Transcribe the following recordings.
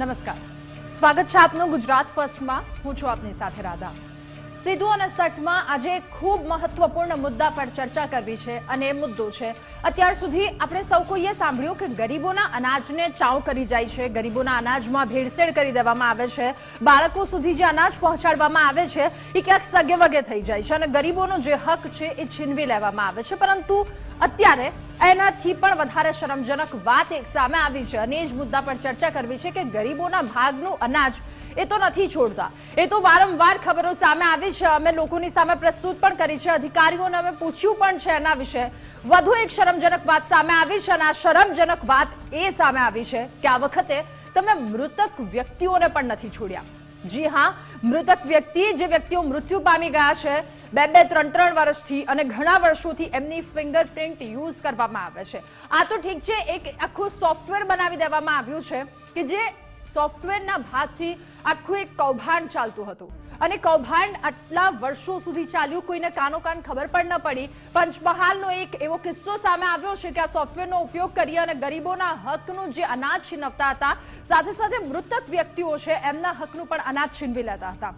નમસ્કાર. સ્વાગત છે આપનું ગુજરાત ફર્સ્ટમાં. હું છું આપની સાથે રાધા. સીધું અને સટમાં આજે ખૂબ મહત્વપૂર્ણ મુદ્દા પર ચર્ચા કરવી છે અને એ મુદ્દો છે. અત્યાર સુધી આપણે સૌ કોઈએ સાંભળ્યું કે ગરીબોના અનાજને ચાવ કરી જાય છે. ગરીબોના અનાજમાં ભેળસેળ કરી દેવામાં આવે છે. બાળકો સુધી જે અનાજ પહોંચાડવામાં આવે છે, એ ક્યાંક સગે વગે થઈ જાય છે અને ગરીબોનો જે હક છે, એ છીનવી લેવામાં આવે છે. પરંતુ અત્યારે એનાથી પણ વધારે શરમજનક વાત એક સામે આવી છે અને એ જ મુદ્દા પર ચર્ચા કરવી છે કે ગરીબોના ભાગનું અનાજ એ તો નથી છોડતા. એ તો વારંવાર ખબરો સામે આવી છે. અમે લોકોની સામે પ્રસ્તુત પણ કરી છે. અધિકારીઓને અમે પૂછ્યું પણ છે એના વિશે. વધુ એક શરમજનક વાત સામે આવી છે અને આ શરમજનક વાત એ સામે આવી છે કે આ વખતે તમે મૃતક વ્યક્તિઓને પણ નથી છોડ્યા. જી હા, મૃતક વ્યક્તિ જે વ્યક્તિઓ મૃત્યુ પામી ગયા છે, બે બે, ત્રણ ત્રણ વર્ષથી અને ઘણા વર્ષોથી એમની ફિંગરપ્રિન્ટ યુઝ કરવામાં આવે છે. આ તો ઠીક છે, એક આખું સોફ્ટવેર બનાવી દેવામાં આવ્યું છે કે જે સોફ્ટવેરના ભાગથી આખું એક કૌભાંડ ચાલતું હતું. અને કૌભાંડ આટલા વર્ષો સુધી ચાલ્યું, કોઈને કાનો કાન ખબર પણ ન પડી. પંચમહાલનો એક એવો કિસ્સો સામે આવ્યો છે કે આ સોફ્ટવેરનો ઉપયોગ કરી અને ગરીબોના હકનું જે અનાજ છીનવતા હતા, સાથે સાથે મૃતક વ્યક્તિઓ છે, એમના હકનું પણ અનાજ છીનવી લેતા હતા.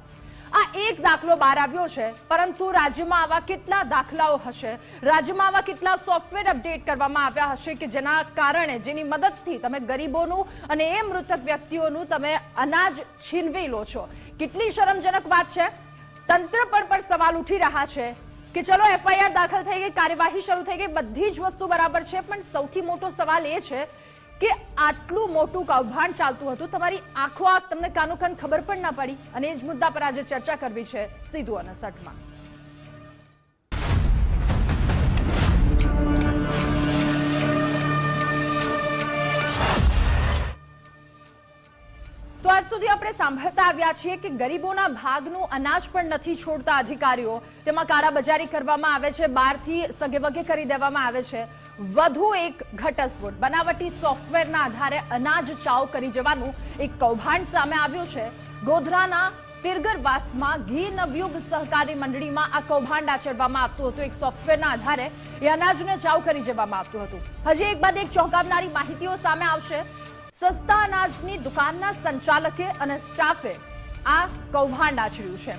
આ એક દાખલો બહાર આવ્યો છે, પરંતુ રાજ્યમાં આવા કેટલા દાખલાઓ હશે? રાજ્યમાં આવા કેટલા સોફ્ટવેર અપડેટ કરવામાં આવ્યા હશે કે જેના કારણે, જેની મદદથી તમે ગરીબોનું અને એ મૃતક વ્યક્તિઓનું તમે અનાજ છીનવી લો છો? કેટલી શરમજનક વાત છે. તંત્ર પર પણ સવાલ ઉઠી રહ્યા છે કે ચલો એફઆઈઆર દાખલ થઈ ગઈ, કાર્યવાહી શરૂ થઈ ગઈ, બધી જ વસ્તુ બરાબર છે, પણ સૌથી મોટો સવાલ એ છે કે આટલું મોટું કૌભાંડ ચાલતું હતું. તમારી આંખો આંખ તમને કાનો કાન ખબર પણ ના પડી અને એ જ મુદ્દા પર આજે ચર્ચા કરવી છે સીધું અને સટમાં. તો આજ સુધી આપણે સાંભળતા આવ્યા છીએ કે ગરીબોના ભાગનું અનાજ પણ નથી છોડતા અધિકારીઓ. તેમાં કાળાબજારી કરવામાં આવે છે, બહારથી સગેવગે કરી દેવામાં આવે છે. વધુ એક ઘટસ્ફોટ. બનાવટી સોફ્ટવેરના આધારે અનાજ ચાવ કરી જવાનું એક કૌભાંડ સામે આવ્યું છે. ગોધરાના તિરગરવાસમાં ઘી નવયુગ સહકારી મંડળીમાં આ કૌભાંડ આચરવામાં આવતું હતું. એક સોફ્ટવેરના આધારે એ અનાજને ચાવ કરી જવામાં આવતું હતું. હજી એક બાદ એક ચોંકાવનારી માહિતીઓ સામે આવશે. સસ્તા અનાજની દુકાનના સંચાલકે અને સ્ટાફે આ કૌભાંડ આચર્યું છે.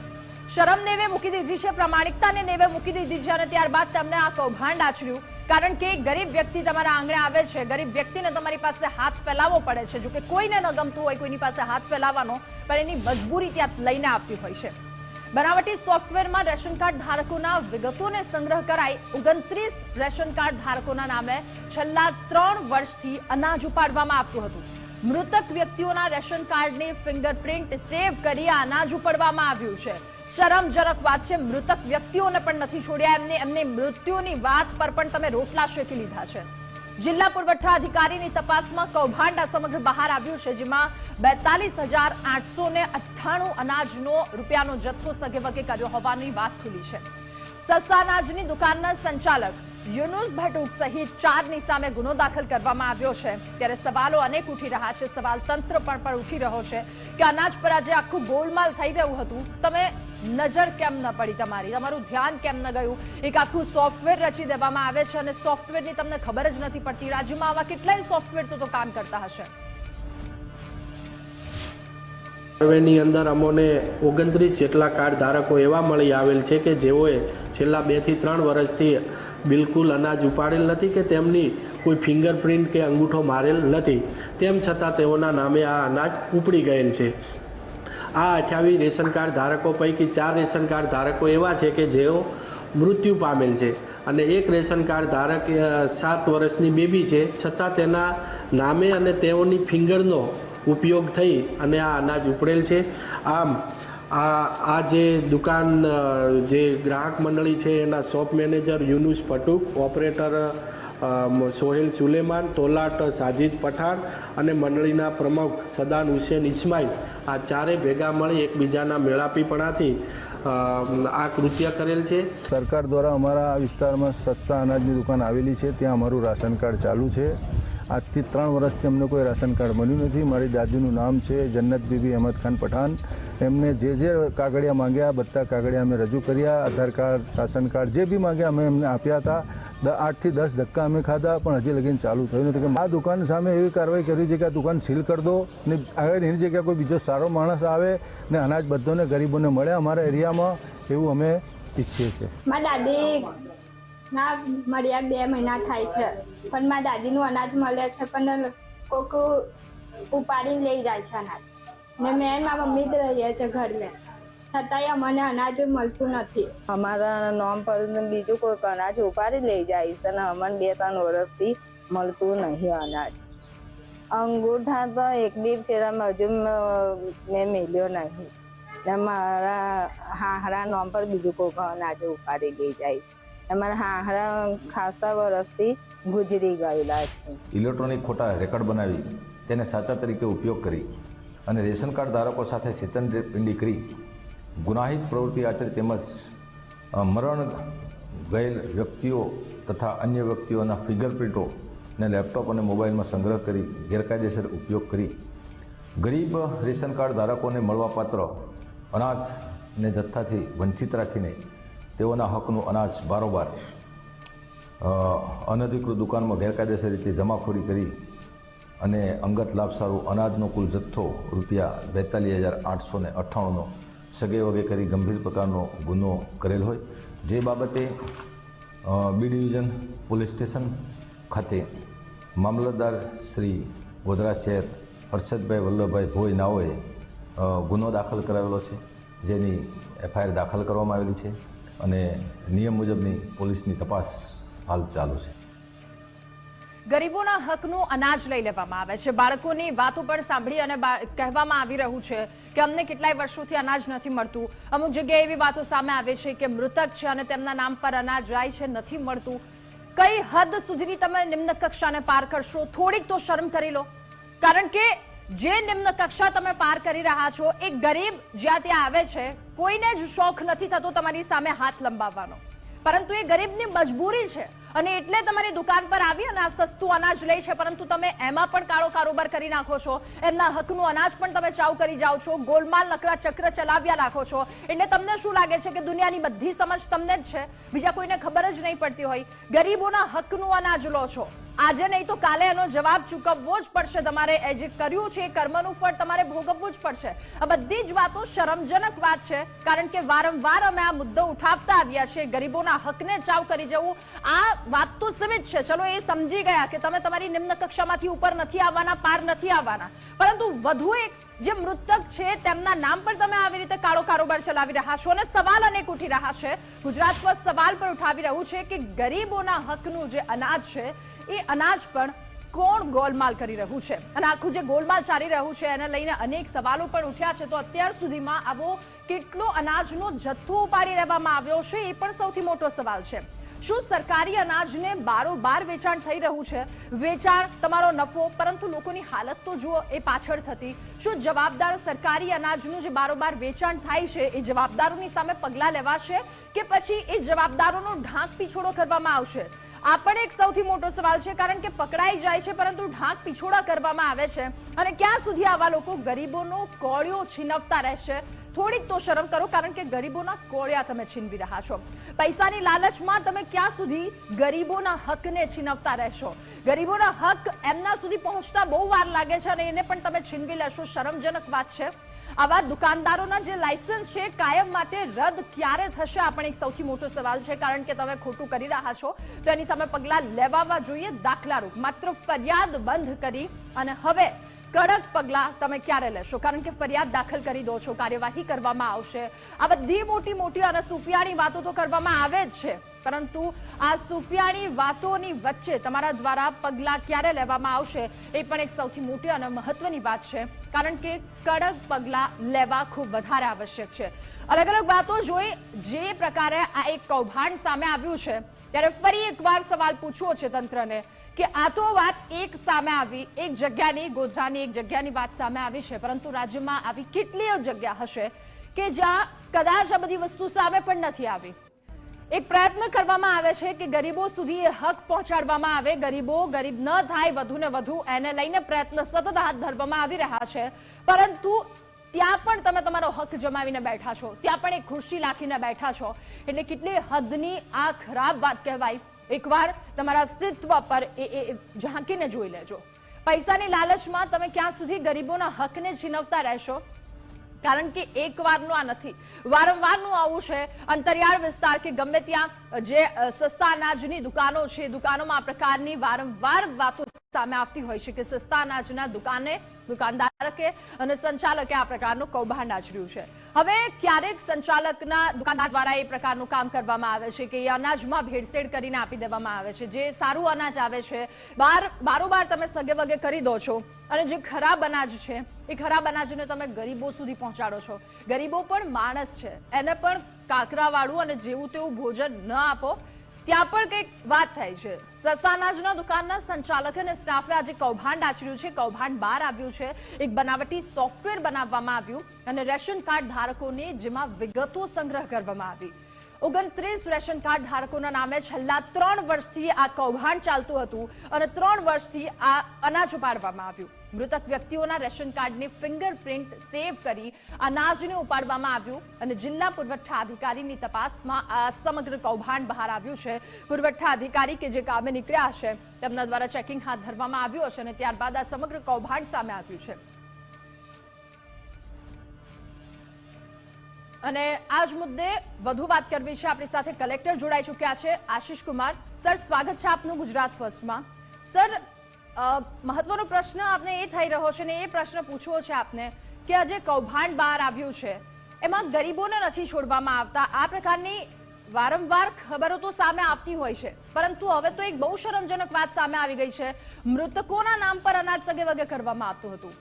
શરમ નેવે મૂકી દીધી છે, પ્રમાણિકતાને નેવે મૂકી દીધી છે અને ત્યારબાદ તમને આ કૌભાંડ આચર્યું. કારણ કે ગરીબ વ્યક્તિ તમારા આંગણે આવે છે, ગરીબ વ્યક્તિને તમારી પાસે હાથ ફેલાવવો પડે છે. જો કે કોઈને ન ગમતું હોય કોઈની પાસે હાથ ફેલાવવાનો, પણ એની મજબૂરી ત્યાં લઈને આવતી હોય છે. બનાવટી સોફ્ટવેરમાં રેશન કાર્ડ ધારકોના વિગતોને સંગ્રહ કરાઈ ઓગણત્રીસ રેશન કાર્ડ ધારકોના નામે છેલ્લા ત્રણ વર્ષથી અનાજ ઉપાડવામાં આવતું હતું. મૃતક વ્યક્તિઓના રેશન કાર્ડની ફિંગરપ્રિન્ટ સેવ કરી અનાજ ઉપાડવામાં આવ્યું છે. શરમજનક વાત છે. મૃતક વ્યક્તિઓને પણ નથી છોડ્યા. એમને, એમની મૃત્યુની વાત પર પણ તમે રોટલા શેકી લીધા છે. જિલ્લા પુરવઠા અધિકારીની તપાસમાં કૌભાંડ સમગ્ર બહાર આવ્યું છે, જેમાં બેતાલીસ હજાર આઠસો ને અઠ્ઠાણું અનાજનો રૂપિયાનો જથ્થો સગેવગે કર્યો હોવાની વાત ખુલી છે. સસ્તા અનાજની દુકાનના સંચાલક યુનુસ ભટુક સહિત ચારની સામે ગુનો દાખલ કરવામાં આવ્યો છે. ત્યારે સવાલો અનેક ઉઠી રહ્યા છે. સવાલ તંત્ર પણ પણ ઉઠી રહ્યો છે કે અનાજ પર આજે આખું ગોલમાલ થઈ રહ્યું હતું. તમે નજર કેમ ન પડી તમારી? તમારું ધ્યાન કેમ ન ગયું? એક આખું સોફ્ટવેર રચી દેવામાં આવે છે અને સોફ્ટવેરની તમને ખબર જ નથી પડતી. રાજ્યમાં આવા કેટલાય સોફ્ટવેર તો તો કામ કરતા હશે. સર્વેની અંદર અમોને ઓગણત્રીસ જેટલા કાર્ડ ધારકો એવા મળી આવેલ છે કે જેઓએ છેલ્લા બેથી ત્રણ વર્ષથી બિલકુલ અનાજ ઉપાડેલ નથી કે તેમની કોઈ ફિંગરપ્રિન્ટ કે અંગૂઠો મારેલ નથી. તેમ છતાં તેઓના નામે આ અનાજ ઉપડી ગયેલ છે. આ અઠ્યાવીસ રેશન કાર્ડ ધારકો પૈકી ચાર રેશન કાર્ડ ધારકો એવા છે કે જેઓ મૃત્યુ પામેલ છે અને એક રેશન કાર્ડ ધારક સાત વર્ષની બેબી છે. છતાં તેના નામે અને તેઓની ફિંગરનો ઉપયોગ થઈ અને આ અનાજ ઉપડેલ છે. આમ આ આ જે દુકાન જે ગ્રાહક મંડળી છે એના shop manager Yunus Patuk operator Sohel Suleman, તોલાટ Sajid Pathan અને મંડળીના પ્રમુખ સદાન હુસેન ઇસ્માઇલ આ ચારે ભેગા મળી એકબીજાના મેળાપીપણાથી આ કૃત્ય કરેલ છે. સરકાર દ્વારા અમારા વિસ્તારમાં સસ્તા અનાજની દુકાન આવેલી છે. ત્યાં અમારું રાશન કાર્ડ ચાલુ છે. આજથી ત્રણ વર્ષથી અમને કોઈ રાશન કાર્ડ મળ્યું નથી. મારી દાદીનું નામ છે જન્નત બીબી અહેમદ ખાન પઠાણ. એમને જે જે કાગળિયા માંગ્યા બધા કાગળિયા અમે રજૂ કર્યા. આધાર કાર્ડ, રાશન કાર્ડ જે બી માંગ્યા અમે એમને આપ્યા હતા. આઠથી દસ ધક્કા અમે ખાધા, પણ હજી લગીન ચાલુ થયું નથી. કે આ દુકાન સામે એવી કાર્યવાહી કરવી છે કે આ દુકાન સીલ કરી દો. ને આગળ એની જગ્યાએ કોઈ બીજો સારો માણસ આવે ને અનાજ બધોને ગરીબોને મળે અમારા એરિયામાં, એવું અમે ઈચ્છીએ છીએ. મારી દાદી ના મળ્યા બે મહિના થાય છે. પણ મારા દાદીનું અનાજ મળે છે, પણ કોક ઉપાડીને લઈ જાય છે અનાજ. ને મેં મારા મમ્મી જ રહીએ છે ઘર મેં છતાંય અમને અનાજ મળતું નથી. અમારા નામ પર બીજું કોઈ અનાજ ઉપાડી લઈ જાય છે અને અમને બે ત્રણ વર્ષથી મળતું નહીં અનાજ. અંગૂઠા તો એક બી ફેરામાં હજુ મેં મેલ્યો નહીં. ને મારા હાહરા નામ પર બીજું કોઈ અનાજ ઉપાડી લઈ જાય છે. અમારા હાહરા ખાસા વર્ષથી ગુજરી ગયેલા છે. ઇલેક્ટ્રોનિક ખોટા રેકોર્ડ બનાવી તેને સાચા તરીકે ઉપયોગ કરી અને રેશન કાર્ડ ધારકો સાથે છેતરપિંડી કરી ગુનાહિત પ્રવૃત્તિ આચરી તેમજ મરણ ગયેલ વ્યક્તિઓ તથા અન્ય વ્યક્તિઓના ફિંગરપ્રિન્ટો ને લેપટોપ અને મોબાઈલમાં સંગ્રહ કરી ગેરકાયદેસર ઉપયોગ કરી ગરીબ રેશન કાર્ડ ધારકોને મળવાપાત્ર અનાજને જથ્થાથી વંચિત રાખીને તેઓના હકનું અનાજ બારોબાર અનધિકૃત દુકાનમાં ગેરકાયદેસર રીતે જમાખોરી કરી અને અંગત લાભ સારું અનાજનો કુલ જથ્થો રૂપિયા બેતાલીસ હજાર આઠસો ને અઠ્ઠાણુંનો સગે વગે કરી ગંભીર પ્રકારનો ગુનો કરેલ હોય. જે બાબતે બી ડિવિઝન, પોલીસ સ્ટેશન ખાતે મામલતદાર શ્રી ગોધરા શહેર હર્ષદભાઈ વલ્લભભાઈ ભોઈ નાઓએ ગુનો દાખલ કરાવેલો છે. જેની એફઆઈઆર દાખલ કરવામાં આવેલી છે. અને નિયમ મુજબની પોલીસની તપાસ હાલ ચાલુ છે. ગરીબોના હકનું અનાજ લઈ લેવામાં આવે છે. બાળકોની વાતો પણ સાંભળી અને કહેવામાં આવી રહ્યું છે કે અમને કેટલાય વર્ષોથી અનાજ નથી મળતું. અમુક જગ્યાએ એવી વાતો સામે આવે છે કે મૃતક છે અને તેમના નામ પર અનાજ જાય છે, નથી મળતું. કઈ હદ સુધીની તમે નિમ્ન કક્ષાને પાર કરશો? થોડીક તો શરમ કરી લો. કારણ કે જે નિમ્ન કક્ષા તમે પાર કરી રહ્યા છો, એ ગરીબ જ્યાં ત્યાં આવે છે, કોઈને જ શોખ નથી થતો તમારી સામે હાથ લંબાવવાનો. પરંતુ એ ગરીબની મજબૂરી છે. અને એટલે તમારી દુકાન પર આવી અને આ સસ્તું અનાજ લે છે, પરંતુ તમે એમાં પણ કાળો કારોબાર કરી નાખો છો. એમના હકનું અનાજ પણ તમે ચાવ કરી જાઓ છો, ગોલમાલ, નકરા, ચક્ર ચલાવ્યા રાખો છો. એટલે તમને શું લાગે છે કે દુનિયાની બધી સમજ તમને જ છે? બીજા કોઈને ખબર જ નહીં પડતી હોય. ગરીબોના હકનું અનાજ લો છો. આજે નહીં તો કાલે એનો જવાબ ચૂકવવો જ પડશે તમારે. એ જે કર્યું છે, એ કર્મનું ફળ તમારે ભોગવવું જ પડશે. આ બધી જ વાતો શરમજનક વાત છે, કારણ કે વારંવાર અમે આ મુદ્દો ઉઠાવતા આવ્યા છીએ. ગરીબોના હકને ચાવ કરી જવું, આ વાત તો સીમિત છે. ચલો એ સમજી ગયા કે તમે તમારી નિમ્ન કક્ષામાંથી ઉપર નથી આવવાના, પાર નથી આવવાના. પરંતુ વધુ એક જે મૃતક છે તેમના નામ પર તમે આવી રીતે કાળો કારોબાર ચલાવી રહ્યા છો અને સવાલ અનેક ઉઠી રહ્યા છે. ગુજરાત પર સવાલ પર ઉઠાવી રહ્યું છે કે ગરીબોના હકનું જે અનાજ છે, એ અનાજ પણ કોણ ગોલમાલ કરી રહ્યું છે? અને આખું જે ગોલમાલ ચાલી રહ્યું છે એને લઈને અનેક સવાલો પણ ઉઠ્યા છે. તો અત્યાર સુધીમાં આવો કેટલો અનાજનો જથ્થો ઉપાડી લેવામાં આવ્યો છે એ પણ સૌથી મોટો સવાલ છે. શું સરકારી અનાજને બારોબાર વેચાણ થઈ રહ્યું છે? વેચાણ તમારો નફો, પરંતુ લોકોની હાલત તો જુઓ, એ પાછળ થતી. શું જવાબદાર સરકારી અનાજનું જે બારોબાર વેચાણ થાય છે, એ જવાબદારોની સામે પગલાં લેવાશે કે પછી એ જવાબદારોનો ઢાંક પીછોડો કરવામાં આવશે? આ પણ એક સૌથી મોટો સવાલ છે, કારણ કે પકડાઈ જાય છે, પરંતુ ઢાંક પીછોડા કરવામાં આવે છે. અને ક્યાં સુધી આવા લોકો ગરીબોનો કોળિયો છીનવતા રહેશે? થોડીક તો શરમ કરો, કારણ કે ગરીબોના કોળિયા તમે છીનવી રહ્યા છો. પૈસાની લાલચમાં તમે ક્યાં સુધી ગરીબોના હકને છીનવતા રહેશો? ગરીબોના હક એમના સુધી પહોંચતા બહુ વાર લાગે છે અને એને પણ તમે છીનવી લેશો. શરમજનક વાત છે. આવા દુકાનદારોના જે લાયસન્સ છે, કાયમ માટે રદ ક્યારે થશે, આ પણ એક સૌથી મોટો સવાલ છે, કારણ કે તમે ખોટું કરી રહ્યા છો. તો એની સામે પગલાં લેવામાં જોઈએ દાખલારૂપ માત્ર ફરિયાદ બંધ કરી અને હવે કડક પગલાં તમે ક્યારે લેશો? કારણ કે ફરિયાદ દાખલ કરી દો છો, કાર્યવાહી કરવામાં આવશે. આ બધી મોટી મોટી અને સુફિયાની વાતો તો કરવામાં આવે જ છે. પરંતુ આ સુફિયાની વાતોની વચ્ચે તમારા દ્વારા પગલાં ક્યારે લેવામાં આવશે એ પણ એક સૌથી મોટી અને મહત્વની વાત છે. કારણ કે કડક પગલાં લેવા ખૂબ વધારે આવશ્યક છે. અલગ અલગ વાતો જોઈ જે પ્રકારે આ એક કૌભાંડ સામે આવ્યું છે, ત્યારે ફરી એકવાર સવાલ પૂછવો છે તંત્રને. કે આ તો વાત એક સામે આવી, એક જગ્યાની, ગોધરાની એક જગ્યાની વાત સામે આવી છે, પરંતુ રાજ્યમાં આવી કેટલીય જગ્યા હશે કે જ્યાં કદાચ આ બધી વસ્તુ સામે પણ નથી આવી? એક પ્રયત્ન કરવામાં આવે છે કે ગરીબો સુધી હક પહોંચાડવામાં આવે. ગરીબો ગરીબ ન થાય, વધુ ને વધુ એને લઈને પ્રયત્ન સતત હાથ ધરવામાં આવી રહ્યા છે. પરંતુ ત્યાં પણ તમે તમારો હક જમાવીને બેઠા છો. ત્યાં પણ એક ખુરશી લાખીને બેઠા છો. એટલે કેટલી હદની આ ખરાબ વાત કહેવાય. એકવાર તમારા અસ્તિત્વ પર એ ઝાંકીને જોઈ લેજો. પૈસાની લાલચમાં તમે ક્યાં સુધી ગરીબોના હકને છીનવતા રહેશો? કારણ કે એક વારનું આ નથી. વારંવારનું આવું છે. અંતરિયાળ વિસ્તાર કે ગમે ત્યાં જે સસ્તા અનાજની દુકાનો છે, દુકાનોમાં આ પ્રકારની વારંવાર વાતો સામે આવતી હોય છે કે સસ્તા અનાજના દુકાને દુકાનદારકે અને સંચાલકે આ પ્રકારનું કૌભાંડ આચર્યું છે. હવે ક્યારેક સંચાલકના દુકાનદાર દ્વારા એ પ્રકારનું કામ કરવામાં આવે છે કે એ અનાજમાં ભેળસેળ કરીને આપી દેવામાં આવે છે. જે સારું અનાજ આવે છે, બાર, બારોબાર તમે સગે વગે કરી દો છો અને જે ખરાબ અનાજ છે, એ ખરાબ અનાજને તમે ગરીબો સુધી પહોંચાડો છો. ગરીબો પણ માણસ છે. એને પણ કાકરાવાળું અને જેવું તેવું ભોજન ન આપો. ત્યાં પણ કંઈક વાત થાય છે. સસ્તા અનાજના દુકાનના સંચાલક અને સ્ટાફે આજે કૌભાંડ આચર્યું છે. કૌભાંડ બહાર આવ્યું છે. એક બનાવટી સોફ્ટવેર બનાવવામાં આવ્યું અને રેશન કાર્ડ ધારકોને જેમાં વિગતો સંગ્રહ કરવામાં આવી. ઓગણત્રીસ રેશન કાર્ડ ધારકોના નામે છેલ્લા ત્રણ વર્ષથી આ કૌભાંડ ચાલતું હતું અને ત્રણ વર્ષથી આ અનાજ ઉપાડવામાં આવ્યું. મૃતક વ્યક્તિઓના રેશન કાર્ડની ફિંગરપ્રિન્ટ સેવ કરી અનાજને ઉપાડવામાં આવ્યું અને જિલ્લા પુરવઠા અધિકારીની તપાસમાં આ સમગ્ર કૌભાંડ બહાર આવ્યું છે. પુરવઠા અધિકારી કે જે કામે નીકળ્યા છે તેમના દ્વારા ચેકિંગ હાથ ધરવામાં આવ્યું હશે અને ત્યારબાદ આ સમગ્ર કૌભાંડ સામે આવ્યું છે. અને આ જ મુદ્દે વધુ વાત કરવી છે આપણી સાથે કલેક્ટર જોડાઈ ચૂક્યા છે, આશીષ કુમાર. સર, સ્વાગત છે આપનું ગુજરાત ફર્સ્ટમાં. સર મહત્વનો પ્રશ્ન આપને એ થઈ રહ્યો છે ને એ પ્રશ્ન પૂછવો છે આપને કે આજે કૌભાંડ બહાર આવ્યું છે. એમાં ગરીબોને નથી છોડવામાં આવતા. આ પ્રકારની વારંવાર ખબરો તો સામે આવતી હોય છે. પરંતુ હવે તો એક બહુ શરમજનક વાત સામે આવી ગઈ છે. મૃતકોના નામ પર અનાજ સગે વગે કરવામાં આવતું હતું.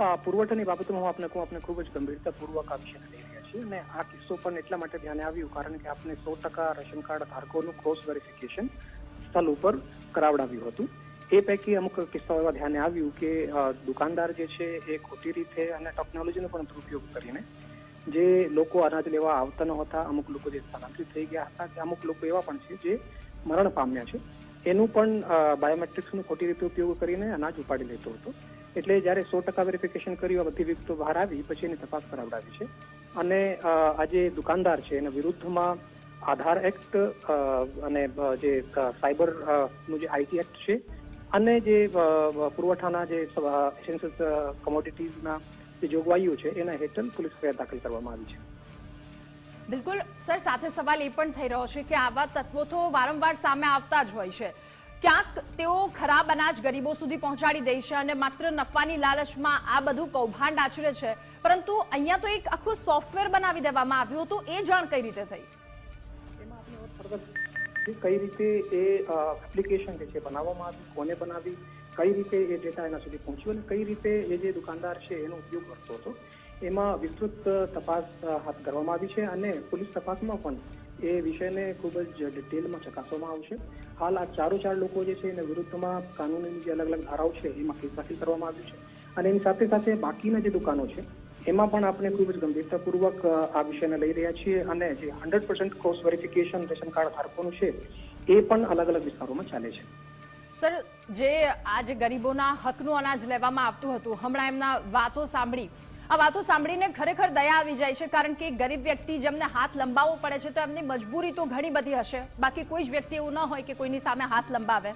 પુરવઠાની બાબતમાં હું આપને કહું આપણે ખૂબ જ ગંભીરતાપૂર્વક આ વિષયને લઈ રહ્યા છીએ અને આ કિસ્સો પણ એટલા માટે ધ્યાને આવ્યું કારણ કે આપણે સો ટકા રેશન કાર્ડ ધારકોનું ક્રોસ વેરિફિકેશન સ્થળ ઉપર કરાવડાવ્યું હતું. એ પૈકી અમુક કિસ્સાઓ એવા ધ્યાને આવ્યું કે દુકાનદાર જે છે એ ખોટી રીતે અને ટેકનોલોજીનો પણ દુરુપયોગ કરીને જે લોકો અનાજ લેવા આવતા ન હતા અમુક લોકો જે સ્થળાંતરિત થઈ ગયા હતા કે અમુક લોકો એવા પણ છે જે મરણ પામ્યા છે. એનું પણ બાયોમેટ્રિક્સનું ખોટી રીતે ઉપયોગ કરીને અનાજ ઉપાડી લેતો હતો. એટલે જ્યારે સો ટકા વેરિફિકેશન કર્યું, આ બધી વિગતો બહાર આવી, પછી એની તપાસ કરાવડાવી છે. અને આ જે દુકાનદાર છે, એના વિરુદ્ધમાં આધાર એક્ટ અને જે સાયબરનું જે આઈટી એક્ટ છે, અને જે પુરવઠાના જે એસેન્શિયલ કમોડિટીઝના જે જોગવાઈઓ છે, એના હેઠળ પોલીસ ફરિયાદ દાખલ કરવામાં આવી છે. બિલકુલ. સર, સાથે સવાલ એ પણ થઈ રહ્યો છે કે આવા તત્વો તો વારંવાર સામે આવતા જ હોય છે. ક્યાંક તેઓ ખરાબ અનાજ ગરીબો સુધી પહોંચાડી દે છે અને માત્ર નફાની લાલચમાં આ બધું કૌભાંડ આચરે છે. પરંતુ અહીંયા તો એક આખું સોફ્ટવેર બનાવી દેવામાં આવ્યું હતું. એ જાણ કઈ રીતે થઈ? કઈ રીતે એ એપ્લિકેશન જે છે બનાવવામાં આવી કોને બનાવી, કઈ રીતે એ ડેટા એના સુધી પહોંચ્યો અને કઈ રીતે એ જે દુકાનદાર છે એનો ઉપયોગ કરતો હતો, એમાં વિસ્તૃત તપાસ હાથ ધરવામાં આવી છે અને પોલીસ તપાસમાં પણ એ વિષયને ખૂબ જ ડિટેલમાં ચકાસવામાં આવશે. હાલ આ ચારો ચાર લોકો જે છે એના વિરુદ્ધમાં કાનૂનની જે અલગ અલગ ધારાઓ છે એમાં કેસ દાખલ કરવામાં આવ્યું છે. અને એની સાથે સાથે બાકીના જે દુકાનો છે, એમાં પણ આપણે ખૂબ જ ગંભીરતાપૂર્વક આ વિષયને લઈ રહ્યા છીએ અને જે hundred percent cross verification ration card ધારકોનું છે, એ પણ અલગ અલગ વિસ્તારોમાં ચાલે છે. સર, જે આ જે ગરીબોના હકનું અનાજ લેવામાં આવતું હતું, હમણાં એમના વાતો સાંભળી આ વાતો સાંભળીને ખરેખર દયા આવી જાય છે કારણ કે ગરીબ વ્યક્તિ જેમને હાથ લંબાવવો પડે છે તો એમની મજબૂરી તો ઘણી બધી હશે. બાકી કોઈ જ વ્યક્તિ એવું ન હોય કે કોઈની સામે હાથ લંબાવે.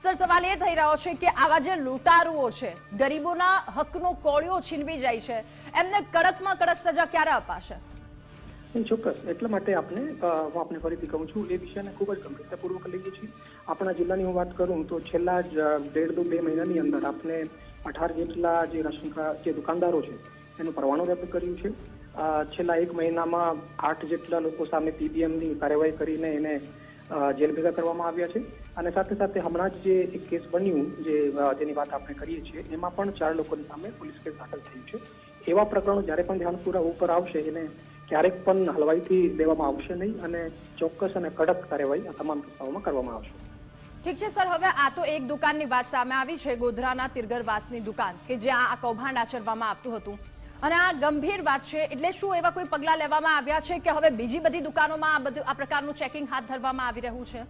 સર સવાલ એ થઈ રહ્યો છે કે આવા જે લૂંટારુઓ છે ગરીબોના હકનો કોળિયો છીનવી જાય છે એમને કડકમાં કડક સજા ક્યારે અપાશે? ચોક્કસ. એટલા માટે આપણે હું આપને ફરીથી કહું છું એ વિષયને ખૂબ જ ગંભીરતાપૂર્વક લઈએ છીએ. આપણા જિલ્લાની હું વાત કરું તો છેલ્લા જ અ, બે મહિનાની અંદર આપણે અઢાર જેટલા જે રાશન જે દુકાનદારો છે એનું પરવાનું રદ કર્યું છે. છેલ્લા એક મહિનામાં આઠ જેટલા લોકો સામે પીબીએમની કાર્યવાહી કરીને એને જેલ ભેગા કરવામાં આવ્યા છે. અને સાથે સાથે હમણાં જ જે એક કેસ બન્યું, જે જેની વાત આપણે કરીએ છીએ, એમાં પણ ચાર લોકોની સામે પોલીસ કેસ દાખલ થયું છે. એવા પ્રકરણો જ્યારે પણ ધ્યાનપૂર્વક ઉપર આવશે, એને ક્યારેક પણ હલવાઈથી લેવામાં આવશે નહીં અને ચોક્કસ અને કડક કાર્યવાહી આ તમામ કિસ્સાઓમાં કરવામાં આવશે. ઠીક છે, સર. હવે આ તો એક દુકાનની વાત સામે આવી છે, ગોધરાના તિરગરવાસની દુકાન, કે જ્યાં આ કૌભાંડ આચરવામાં આવતું હતું. અને આ ગંભીર વાત છે, એટલે શું એવા કોઈ પગલાં લેવામાં આવ્યા છે કે હવે બીજી બધી દુકાનોમાં આ બધું, આ પ્રકારનું ચેકિંગ હાથ ધરવામાં આવી રહ્યું છે?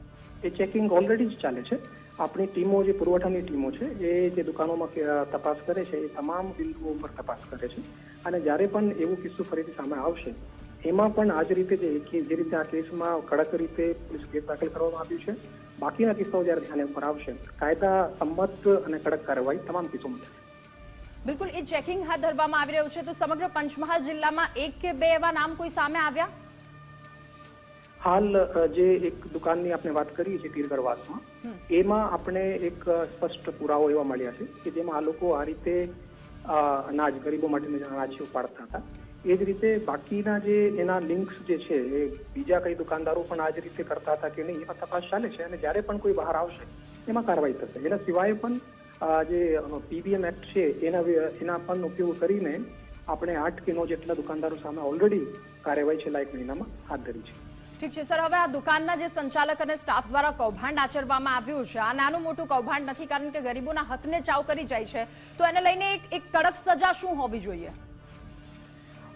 એ ચેકિંગ ઓલરેડી જ ચાલે છે. આપણી ટીમો, જે પુરવઠાની ટીમો છે, એ જે દુકાનોમાં તપાસ કરે છે, એ તમામ બિંદુઓ પર તપાસ કરે છે. અને જ્યારે પણ એવું કિસ્સો ફરીથી સામે આવશે, એમાં પણ આ જ રીતે જે જે રીતે આ કેસમાં કડક રીતે પોલીસ કેસ દાખલ કરવામાં આવ્યું છે. બાકીના કિસ્સાઓ જ્યારે ધ્યાને ઉપર આવશે, કાયદા સંમત અને કડક કાર્યવાહી તમામ કિસ્સોમાં થશે. બિલકુલ એ ચેકિંગ હાથ ધરવામાં આવી રહ્યું છે તો સમગ્ર પંચમહાલ જિલ્લામાં એક કે બે એવા નામ કોઈ સામે આવ્યા? હાલ જે એક દુકાનની આપણે વાત કરીએ છે તીરગરવાસમાં એમાં આપણે એક સ્પષ્ટ પુરાવો એવા મળ્યા છે કે જેમાં આ લોકો આ રીતે અનાજ ગરીબો માટેનું અનાજ ઉપાડતા હતા. એ જ રીતે બાકીના જે એના લિંક્સ જે છે એ બીજા કઈ દુકાનદારો પણ આ જ રીતે કરતા હતા કે નહીં એમાં તપાસ ચાલે છે અને જ્યારે પણ કોઈ બહાર આવશે એમાં કાર્યવાહી થશે. એના સિવાય પણ આ જે પીબીએમ એક્ટ છે એના એના પણ ઉપયોગ કરીને આપણે આઠ કિલો જેટલા દુકાનદારો સામે ઓલરેડી કાર્યવાહી છેલ્લા એક મહિનામાં હાથ ધરી છે. ઠીક છે સર. હવે આ દુકાનના જે સંચાલક અને સ્ટાફ દ્વારા કૌભાંડ આચરવામાં આવ્યું છે આ નાનું મોટું કૌભાંડ નથી કારણ કે ગરીબોના હકને ચાવ કરી જાય છે. તો એને લઈને એક એક કડક સજા શું હોવી જોઈએ?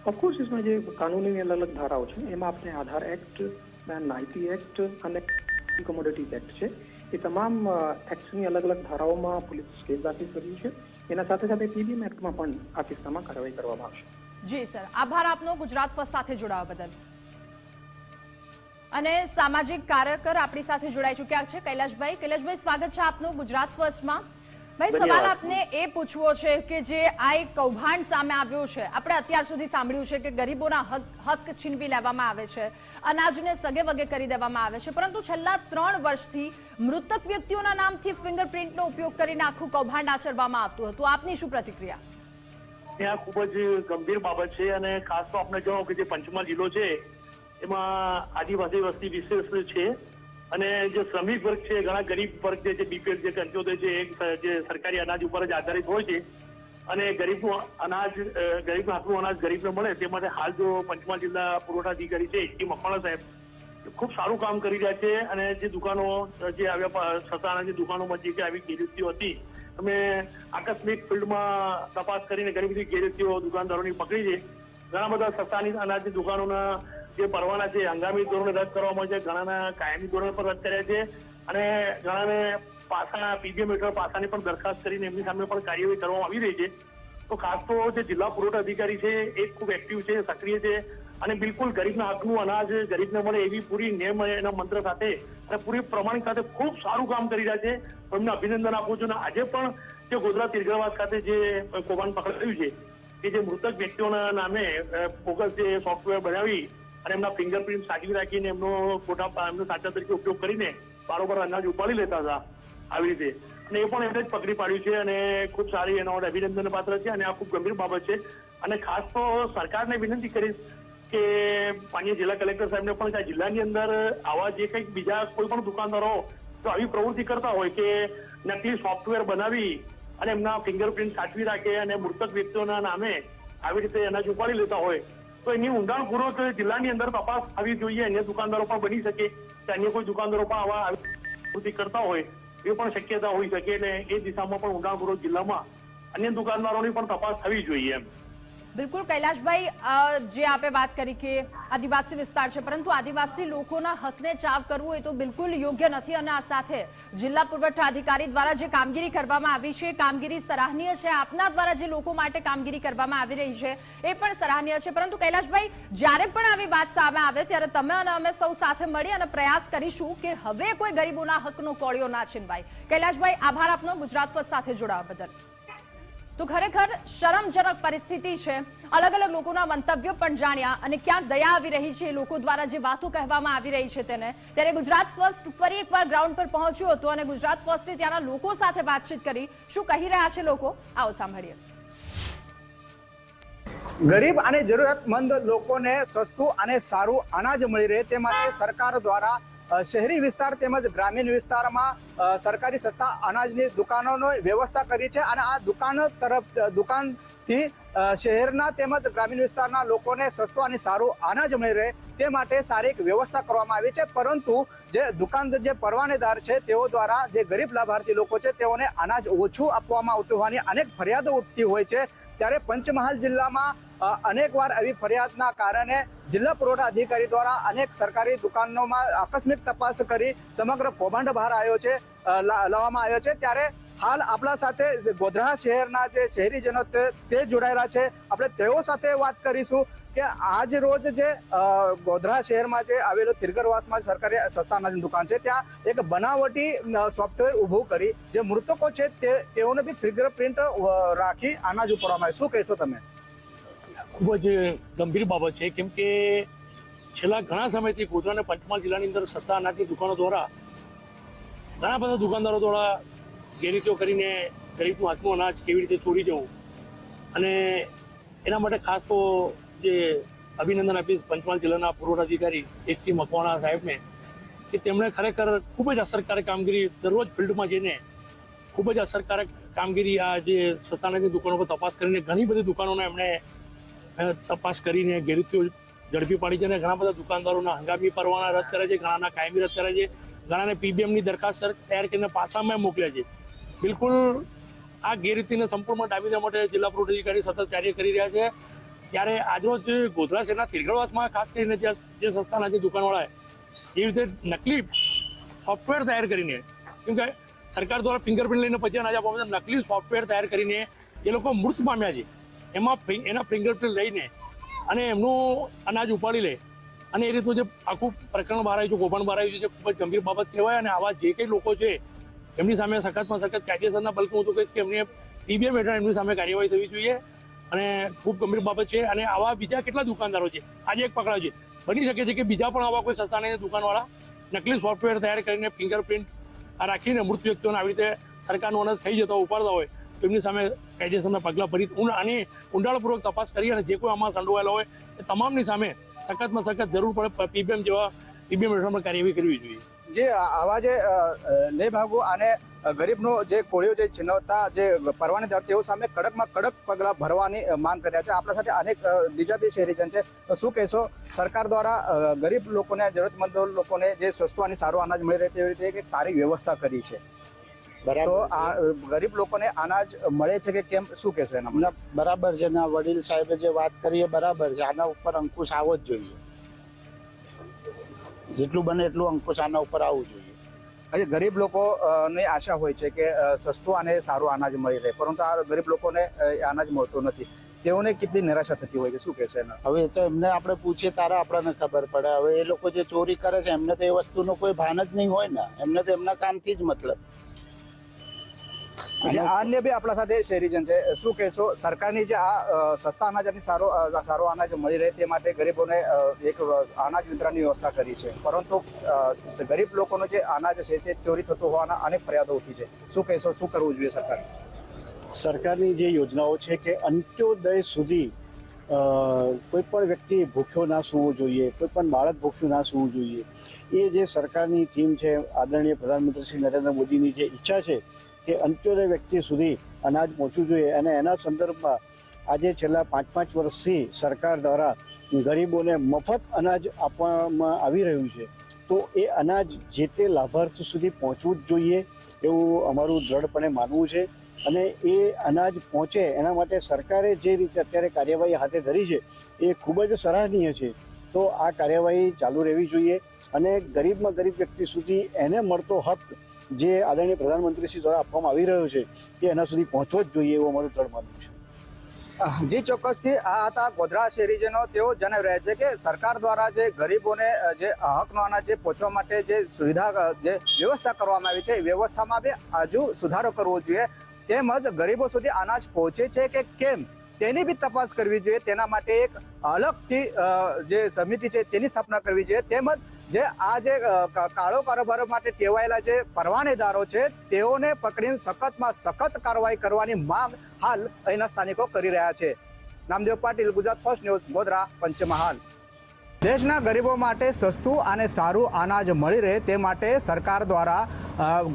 ઓફકોર્સ એમાં જે કાનૂની અલગ અલગ ધારાઓ છે એમાં આપણે આધાર એક્ટ નાઇટી એક્ટ અને કોમોડિટી એક્ટ છે. એ તમામ એક્ટની અલગ અલગ ધારાઓમાં પોલીસ કેસ દાખલ કર્યું છે. એના સાથે સાથે પીબીએમ એક્ટમાં પણ આ કિસ્સામાં કાર્યવાહી કરવામાં આવશે. જી, સર. આભાર આપનો ગુજરાત ફર્સ્ટ સાથે જોડાવા બદલ. અને સામાજિક કાર્યકર આપણી સાથે જોડાઈ ચૂક્યા છે, કૈલાશભાઈ. કૈલાશભાઈ, સ્વાગત છે આપનું ગુજરાત ફર્સ્ટમાં. ભાઈ સવાલ આપને એ પૂછવો છે કે જે આ એક કૌભાંડ સામે આવ્યું છે આપણે અત્યાર સુધી સાંભળ્યું છે કે ગરીબોના હક હક છીનવી લેવામાં આવે છે અનાજને સગે વગે કરી દેવામાં આવે છે પરંતુ છેલ્લા ત્રણ વર્ષથી મૃતક વ્યક્તિઓના નામથી ફિંગરપ્રિન્ટનો ઉપયોગ કરીને આખું કૌભાંડ આચરવામાં આવતું હતું. આપની શું પ્રતિક્રિયા? ત્યાં ખૂબ જ ગંભીર બાબત છે અને ખાસ તો આપણે જણાવો કે જે પંચમહાલ જિલ્લો છે એમાં આદિવાસી વસ્તી વિશેષ છે. અને જે શ્રમિક વર્ગ છે, ઘણા ગરીબ વર્ગ છે, જે બીપીએલ જે કંચોતેર છે, એક જે સરકારી અનાજ ઉપર જ આધારિત હોય છે. અને ગરીબનું અનાજ ગરીબનું હાથનું અનાજ ગરીબને મળે, તે માટે હાલ જો પંચમહાલ જિલ્લા પુરવઠા અધિકારી છે એ મકવાણા સાહેબ ખૂબ સારું કામ કરી રહ્યા છે. અને જે દુકાનો, જે આવ્યા સસ્તાના જે દુકાનોમાં જે કે આવી ગેરરીતિઓ હતી, અમે આકસ્મિક ફિલ્ડમાં તપાસ કરીને ઘણી બધી ગેરરીતિઓ દુકાનદારોની પકડી છે. ઘણા બધા સસ્તાની અનાજની દુકાનોના જે પરવાના છે, હંગામી ધોરણે રદ કરવામાં છે, ઘણાના કાયમી ધોરણે પર રદ કર્યા છે અને ઘણાને પાસા પીબીએમ હેઠળ પાસાની પણ દરખાસ્ત કરીને એમની સામે પણ કાર્યવાહી કરવામાં આવી રહી છે. તો ખાસ તો જે જિલ્લા પુરવઠા અધિકારી છે, એ ખૂબ એક્ટિવ છે, સક્રિય છે અને બિલકુલ ગરીબના હકનું અનાજ ગરીબને મળે એવી પૂરી નિયમ એના મંત્ર સાથે અને પૂરી પ્રમાણિક સાથે ખૂબ સારું કામ કરી રહ્યા છે. એમને અભિનંદન આપું છું અને આજે પણ જે ગોધરા તીરગઢવાસ ખાતે જે કૌભાંડ પકડાયું છે, કે જે મૃતક વ્યક્તિઓના નામે ફોકસ જે સોફ્ટવેર બનાવી અને એમના ફિંગરપ્રિન્ટ સાચવી રાખીને એમનો ખોટા એમનો સાચા તરીકે ઉપયોગ કરીને બારોબાર અનાજ ઉપાડી લેતા હતા આવી રીતે. અને એ પણ એમને જ પકડી પાડ્યું છે અને ખૂબ સારી એના અભિનંદન પાત્ર છે અને આ ખૂબ ગંભીર બાબત છે. અને ખાસ તો સરકારને વિનંતી કરીશ કે માન્ય જિલ્લા કલેક્ટર સાહેબને પણ આ જિલ્લાની અંદર આવા જે કંઈક બીજા કોઈ પણ દુકાનદારો તો આવી પ્રવૃત્તિ કરતા હોય કે નકલી સોફ્ટવેર બનાવી અને એમના ફિંગરપ્રિન્ટ સાચવી રાખે અને મૃતક વ્યક્તિઓના નામે આવી રીતે અનાજ ઉપાડી લેતા હોય તો એની ઊંડાણપૂર્વક જિલ્લાની અંદર તપાસ થવી જોઈએ અન્ય દુકાનદારો પણ બની શકે. કે અન્ય કોઈ દુકાનદારો પણ આવા આવી કરતા હોય, એ પણ શક્યતા હોઈ શકે અને એ દિશામાં પણ ઊંડાણપૂર્વક જિલ્લામાં અન્ય દુકાનદારોની પણ તપાસ થવી જોઈએ એમ. બિલકુલ, કૈલાશભાઈ જે આપે વાત કરી કે આદિવાસી વિસ્તાર છે, પરંતુ આદિવાસી લોકોના હકને ચાવ કરવું એ તો બિલકુલ યોગ્ય નથી અને આ સાથે જિલ્લા પુરવઠા અધિકારી દ્વારા જે કામગીરી કરવામાં આવી છે, કામગીરી સરાહનીય છે, આપના દ્વારા જે લોકો માટે કામગીરી કરવામાં આવી રહી છે, એ પણ સરાહનીય છે. પરંતુ કૈલાશભાઈ, જ્યારે પણ આવી વાત સામે આવે, ત્યારે તમે અને અમે સૌ સાથે મળી અને પ્રયાસ કરીશું કે હવે કોઈ ગરીબોના હકનો કોળિયો ના છીનવાય. કૈલાશભાઈ, આભાર આપનો, ગુજરાત ફર્સ્ટ સાથે જોડાવા બદલ. તો ખરેખર શરમજનક પરિસ્થિતિ છે. અલગ અલગ લોકોના મંતવ્યો પણ જાણ્યા અને ક્યાં દયા આવી રહી છે લોકો દ્વારા જે વાતો કહેવામાં આવી રહી છે તેને. ત્યારે ગુજરાત ફર્સ્ટ ફરી એકવાર ગ્રાઉન્ડ પર પહોંચ્યું હતું અને ગુજરાત ફર્સ્ટે ત્યાંના લોકો સાથે વાતચીત કરી. શું કહી રહ્યા છે લોકો? આવો સાંભળીએ. ગરીબ અને જરૂરિયાતમંદ લોકોને સસ્તું અને સારું અનાજ મળી રહે તે માટે સરકાર દ્વારા શહેરી વિસ્તાર તેમજ ગ્રામીણ વિસ્તારમાં સરકારી સત્તા અનાજની દુકાનોનો વ્યવસ્થા કરી છે અને આ દુકાનો તરફ, દુકાનથી શહેરના તેમજ ગ્રામીણ વિસ્તારના લોકોને સસ્તો અને સારું અનાજ મળી રહે તે માટે સારી એક વ્યવસ્થા કરવામાં આવી છે. પરંતુ જે દુકાન જે પરવાનેદાર છે તેઓ દ્વારા જે ગરીબ લાભાર્થી લોકો છે તેઓને અનાજ ઓછું આપવામાં આવતું હોવાની અનેક ફરિયાદો ઉઠતી હોય છે. ત્યારે પંચમહાલ જિલ્લામાં અનેકવાર આવી ફરિયાદના કારણે જિલ્લા પુરવઠા અધિકારી દ્વારા અનેક સરકારી દુકાનોમાં આકસ્મિક તપાસ કરી સમગ્ર કૌભાંડ બહાર આવ્યો છે લાવવામાં આવ્યો છે. ત્યારે હાલ આપણા સાથે ગોધરા શહેરના જે શહેરીજનો તે જોડાયેલા છે. આપણે તેઓ સાથે વાત કરીશું કે આજ રોજ જે ગોધરા શહેરમાં જે આવેલો તિરગરવાસમાં સરકારી સસ્તા અનાજની દુકાન છે, ત્યાં એક બનાવટી સોફ્ટવેર ઊભું કરી જે મૃતકો છે તે, તેઓને બી ફિંગરપ્રિન્ટ રાખી અનાજ ઉપાડવામાં આવે શું કહેશો તમે? ખૂબ જ ગંભીર બાબત છે, કેમ કે છેલ્લા ઘણા સમયથી ગોધરા અને પંચમહાલ જિલ્લાની અંદર સસ્તા અનાજની દુકાનો દ્વારા ઘણા બધા દુકાનદારો દ્વારા ગેરરીતિઓ કરીને ગરીબનું હાથનું અનાજ કેવી રીતે છોડી જવું અને એના માટે ખાસ તો જે અભિનંદન આપીશ પંચમહાલ જિલ્લાના પુરવઠા અધિકારી એકથી મકવાણા સાહેબને, કે તેમણે ખરેખર ખૂબ જ અસરકારક કામગીરી દરરોજ ફિલ્ડમાં જઈને ખૂબ જ અસરકારક કામગીરી આ જે સસ્તાનાજની દુકાનો પર તપાસ કરીને ઘણી બધી દુકાનોને એમણે તપાસ કરીને ગેરરીતિઓ ઝડપી પાડી છે અને ઘણા બધા દુકાનદારોના હંગામી પરવાના રદ કરે છે, ઘણાના કાયમી રદ કરે છે, ઘણાને પીબીએમની દરખાસ્ત તૈયાર કરીને પાસામાં મોકલ્યા છે બિલકુલ આ ગેરરીતિને સંપૂર્ણ ડામી દેવા માટે જિલ્લા પુરવઠા અધિકારી સતત કાર્ય કરી રહ્યા છે ત્યારે આજરોજ ગોધરા શહેરના તિરગળવાસમાં ખાસ કરીને જે જે સસ્તા અનાજની દુકાનવાળાએ જે રીતે નકલી સોફ્ટવેર તૈયાર કરીને, કેમ કે સરકાર દ્વારા ફિંગરપ્રિન્ટ લઈને પછી છે. નકલી સોફ્ટવેર તૈયાર કરીને એ લોકો મૃત પામ્યા છે એમાં એના ફિંગરપ્રિન્ટ લઈને અને એમનું અનાજ ઉપાડી લે. અને એ રીતનું જે આખું પ્રકરણ બહાર આવ્યું છે, કૌભાંડ બહાર આવ્યું છે ખૂબ જ ગંભીર બાબત કહેવાય અને આવા જે કંઈ લોકો છે, એમની સામે સખતમાં સખત કાયદેસરના બલકે હું તો કહીશ કે એમને પીબીએમ હેઠળ એમની સામે કાર્યવાહી થવી જોઈએ અને ખૂબ ગંભીર બાબત છે અને આવા બીજા કેટલા દુકાનદારો છે? આજે એક પકડાયો છે. બની શકે છે કે બીજા પણ આવા કોઈ સસ્તાની દુકાનવાળા? નકલી સોફ્ટવેર તૈયાર કરીને ફિંગરપ્રિન્ટ રાખીને મૃત વ્યક્તિઓને આવી રીતે સરકારનો અનાજ થઈ જતો ઉપાડતા હોય તો એમની સામે કાયદેસરના પગલાં ભરી અને ઊંડાણપૂર્વક તપાસ કરી અને જે કોઈ આમાં સંડોવાયેલા હોય એ તમામની સામે સખતમાં સખત જરૂર પડે પીબીએમ જેવા પીબીએમ હેઠળમાં કાર્યવાહી કરવી જોઈએ. જે આવા જે લે ભાગો અને ગરીબનો જે કોળીઓ જે છીનવતા જે પરવાનેદાર તેઓ સામે કડકમાં કડક પગલાં ભરવાની માંગ કર્યા છે. આપણા સાથે અનેક બીજા બી શહેરીજન છે. તો શું કહેશો? સરકાર દ્વારા ગરીબ લોકોને, જરૂરતમંદ લોકોને જે સસ્તું અને સારું અનાજ મળી રહે તેવી રીતે એક સારી વ્યવસ્થા કરી છે. તો આ ગરીબ લોકોને અનાજ મળે છે કે કેમ શું કહેશો એના મતલબ બરાબર છે. ને વડીલ સાહેબે જે વાત કરી એ બરાબર છે. આના ઉપર અંકુશ આવવો જ જોઈએ. જેટલું બને એટલું અંકુશ આના ઉપર આવવું જોઈએ. આજે ગરીબ લોકોને આશા હોય છે કે સસ્તું અને સારું અનાજ મળી રહે. પરંતુ આ ગરીબ લોકોને અનાજ મળતું નથી. તેઓને કેટલી નિરાશા થતી હોય છે? શું કહેશો એના? હવે તો એમને આપણે પૂછીએ તારે આપણને ખબર પડે. હવે એ લોકો જે ચોરી કરે છે એમને તો એ વસ્તુનો કોઈ ભાન જ નહીં હોય ને. એમને તો એમના કામથી જ મતલબ. જે અન્ય બી આપણા સાથે શહેરીજન છે. શું કહેશો? સરકારની જે આ સસ્તા અનાજ અને સારો સારો અનાજ મળી રહે તે માટે ગરીબોને એક અનાજ વિતરણની વ્યવસ્થા કરી છે. પરંતુ ગરીબ લોકોનો જે અનાજ છે તે ચોરી થતું હોવાના અનેક ફરિયાદો ઉઠી છે. શું કહેશો? શું કરવું જોઈએ સરકાર? સરકારની જે યોજનાઓ છે કે અંત્યોદય સુધી કોઈ પણ વ્યક્તિ ભૂખ્યો ના સૂવો જોઈએ કોઈ પણ બાળક ભૂખ્યું ના સૂવું જોઈએ એ જે સરકારની થીમ છે આદરણીય પ્રધાનમંત્રી શ્રી નરેન્દ્ર મોદીની જે ઈચ્છા છે કે અંત્યોદય વ્યક્તિ સુધી અનાજ પહોંચવું જોઈએ અને એના સંદર્ભમાં આજે છેલ્લા પાંચ પાંચ વર્ષથી સરકાર દ્વારા ગરીબોને મફત અનાજ આપવામાં આવી રહ્યું છે. તો એ અનાજ જે તે લાભાર્થી સુધી પહોંચવું જ જોઈએ એવું અમારું દ્રઢપણે માનવું છે. અને એ અનાજ પહોંચે એના માટે સરકારે જે રીતે અત્યારે કાર્યવાહી હાથે ધરી છે એ ખૂબ જ સરાહનીય છે. તો આ કાર્યવાહી ચાલુ રહેવી જોઈએ અને ગરીબમાં ગરીબ વ્યક્તિ સુધી એને મળતો હક જે આદરણીય પ્રધાનમંત્રીશ્રી દ્વારા આપવામાં આવી રહ્યો છે, તે એના સુધી પહોંચવો જ જોઈએ એવું અમારું દ્રઢ માનવું છે. જી, ચોક્કસથી આ હતા ગોધરા શહેરીજનો તેઓ જણાવી રહ્યા છે કે સરકાર દ્વારા જે ગરીબોને જે હકનો અનાજ જે પહોંચવા માટે જે સુવિધા જે વ્યવસ્થા કરવામાં આવી છે, એ વ્યવસ્થામાં બી હજુ સુધારો કરવો જોઈએ. તેમજ ગરીબો સુધી અનાજ પહોંચે છે કે કેમ? તેની બી તપાસ કરવી જોઈએ. તેના માટે એક અલગથી જે સમિતિ છે તેની સ્થાપના કરવી જોઈએ. તેમજ જે આ જે કાળો કારોબાર માટે ટેવાયેલા જે પરવાનેદારો છે, તેઓને પકડીને સખતમાં સખત કાર્યવાહી કરવાની માંગ હાલ અહીંના સ્થાનિકો કરી રહ્યા છે. Namdev Patil, Gujarat first news, Godhra, Panchmahal. દેશના ગરીબો માટે સસ્તું અને સારું અનાજ મળી રહે તે માટે સરકાર દ્વારા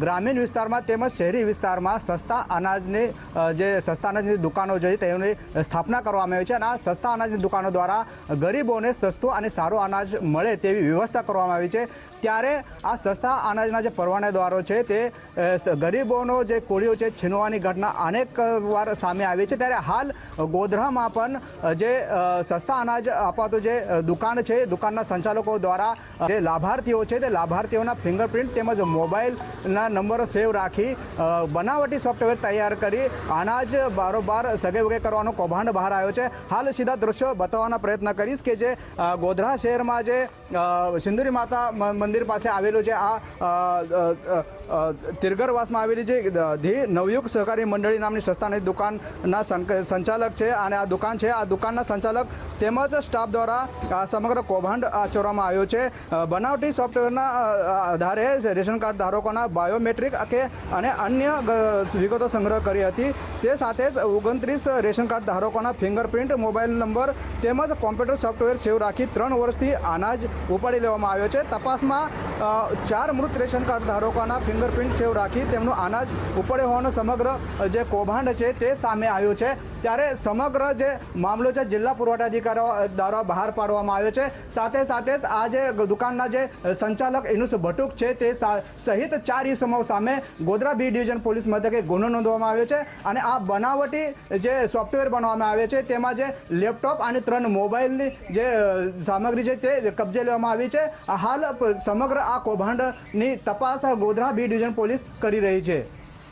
ગ્રામીણ વિસ્તારમાં તેમજ શહેરી વિસ્તારમાં સસ્તા અનાજની જે સસ્તા અનાજની દુકાનો જોઈએ તેની સ્થાપના કરવામાં આવી છે અને આ સસ્તા અનાજની દુકાનો દ્વારા ગરીબોને સસ્તું અને સારું અનાજ મળે તેવી વ્યવસ્થા કરવામાં આવી છે. ત્યારે આ સસ્તા અનાજના જે પરવાનેદારો છે તે ગરીબોનો જે કોળીઓ છે છીનવાની ઘટના અનેક વાર સામે આવી છે. ત્યારે હાલ ગોધરામાં પણ જે સસ્તા અનાજ અપાતું જે દુકાન છે દુકાનના સંચાલકો દ્વારા જે લાભાર્થીઓ છે, તે લાભાર્થીઓના ફિંગરપ્રિન્ટ તેમજ મોબાઈલના નંબરો સેવ રાખી બનાવટી સોફ્ટવેર તૈયાર કરી, અનાજ બારોબાર સગે વગે કરવાનો કૌભાંડ બહાર આવ્યો છે. હાલ સીધા દ્રશ્યો બતાવવાના પ્રયત્ન કરીશ કે જે ગોધરા શહેરમાં જે સિંદુરી માતા મંદિર પાસે આવેલું છે. આ તિરગરવાસમાં આવેલી જે ધી નવયુગ સહકારી મંડળી નામની સંસ્થાની દુકાનના સંચાલક છે અને આ દુકાન છે. આ દુકાનના સંચાલક તેમજ સ્ટાફ દ્વારા સમગ્ર કૌભાંડ આચરવામાં આવ્યો છે. બનાવટી સોફ્ટવેરના આધારે રેશન કાર્ડ ધારકોના બાયોમેટ્રિક કે અને અન્ય વિગતો સંગ્રહ કરી હતી. તે સાથે જ ઓગણત્રીસ રેશન કાર્ડ ધારકોના ફિંગરપ્રિન્ટ, મોબાઈલ નંબર તેમજ કોમ્પ્યુટર સોફ્ટવેર સેવ રાખી ત્રણ વર્ષથી અનાજ ઉપાડી લેવામાં આવ્યો છે. તપાસમાં ચાર મૃત રેશન કાર્ડ ધારકોના ફિંગરપ્રિન્ટ સેવ રાખી તેમનું અનાજ ઉપડે હોવાનો સમગ્ર જે કૌભાંડ છે તે સામે આવ્યું છે. ત્યારે સમગ્ર જે મામલો છે, જિલ્લા પુરવઠા અધિકારીઓ દ્વારા બહાર પાડવામાં આવ્યો છે. સાથે સાથે જ આ જે દુકાનના જે સંચાલક ઇનુસ ભટુક છે તે સહિત ચાર ઇસમો સામે ગોધરા બી ડિવિઝન પોલીસ મથકે ગુનો નોંધવામાં આવ્યો છે અને આ બનાવટી જે સોફ્ટવેર બનાવવામાં આવે છે તેમાં જે લેપટોપ અને ત્રણ મોબાઈલની જે સામગ્રી છે તે કબજે લેવામાં આવી છે. હાલ સમગ્ર આ કૌભાંડની તપાસ ગોધરા બી ડિવિઝન પોલીસ કરી રહી છે.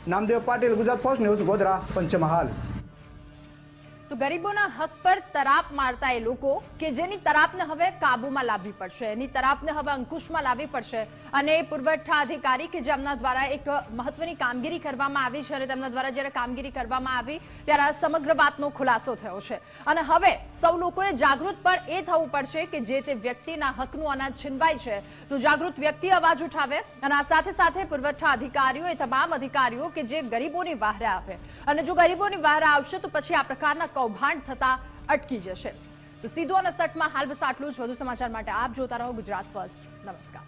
Namdev Patil Gujarat first news Godhra Panchmahal. તો ગરીબોના હક પર તરાપ મારતા એ લોકો કે જેની તરાપને હવે કાબૂમાં લાવવી પડશે, એની તરાપને હવે અંકુશમાં લાવવી પડશે. અને પુરવઠા અધિકારી કે જેમના દ્વારા એક મહત્વની કામગીરી કરવામાં આવી છે અને તેમના દ્વારા જ્યારે કામગીરી કરવામાં આવી ત્યારે આ સમગ્ર વાતનો ખુલાસો થયો છે. અને હવે સૌ લોકોએ જાગૃત પણ એ થવું પડશે કે જે તે વ્યક્તિના હકનું અનાજ છીનવાય છે. તો જાગૃત વ્યક્તિ અવાજ ઉઠાવે અને આ સાથે સાથે પુરવઠા અધિકારીઓ એ તમામ અધિકારીઓ કે જે ગરીબોની વહારે આવે અને જો ગરીબોની વહારે આવશે તો પછી આ પ્રકારના કૌભાંડ થતા અટકી જશે. તો સીધો અને સટમાં હાલ બસ આટલું જ. વધુ સમાચાર માટે આપ જોતા રહો ગુજરાત ફર્સ્ટ. નમસ્કાર.